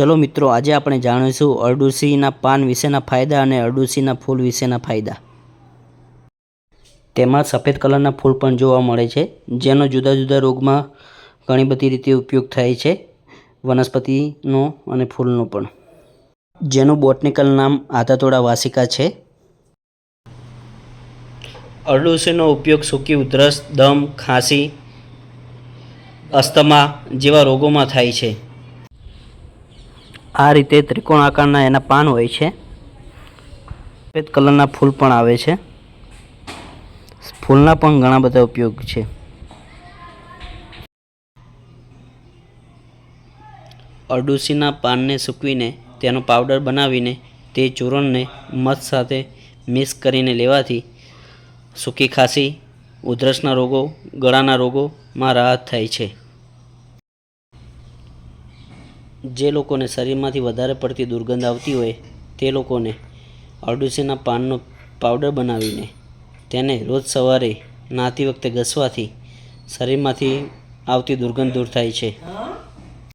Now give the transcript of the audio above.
ચલો મિત્રો, આજે આપણે જાણીશું અરડુસીના પાન વિશેના ફાયદા અને અરડુસીના ફૂલ વિશેના ફાયદા. તેમાં સફેદ કલરના ફૂલ પણ જોવા મળે છે, જેનો જુદા જુદા રોગમાં ઘણી બધી રીતે ઉપયોગ થાય છે, વનસ્પતિનો અને ફૂલનો પણ. જેનું બોટનિકલ નામ આધાતોડા વાસિકા છે. અરડુસીનો ઉપયોગ સૂકી ઉધરસ, દમ, ખાંસી, અસ્થમા જેવા રોગોમાં થાય છે. આ રીતે ત્રિકોણ આકારના એના પાન હોય છે. સફેદ કલરના ફૂલ પણ આવે છે. ફૂલના પણ ઘણા બધા ઉપયોગ છે. અરડુસીના પાનને સૂકવીને તેનો પાવડર બનાવીને તે ચૂર્ણને મધ સાથે મિક્સ કરીને લેવાથી સૂકી ખાંસી, ઉધરસના રોગો, ગળાના રોગોમાં રાહત થાય છે. જે લોકોને શરીરમાંથી વધારે પડતી દુર્ગંધ આવતી હોય તે લોકોને અરડુસીના પાનનો પાવડર બનાવીને તેને રોજ સવારે નાતી વખતે ઘસવાથી શરીરમાંથી આવતી દુર્ગંધ દૂર થાય છે.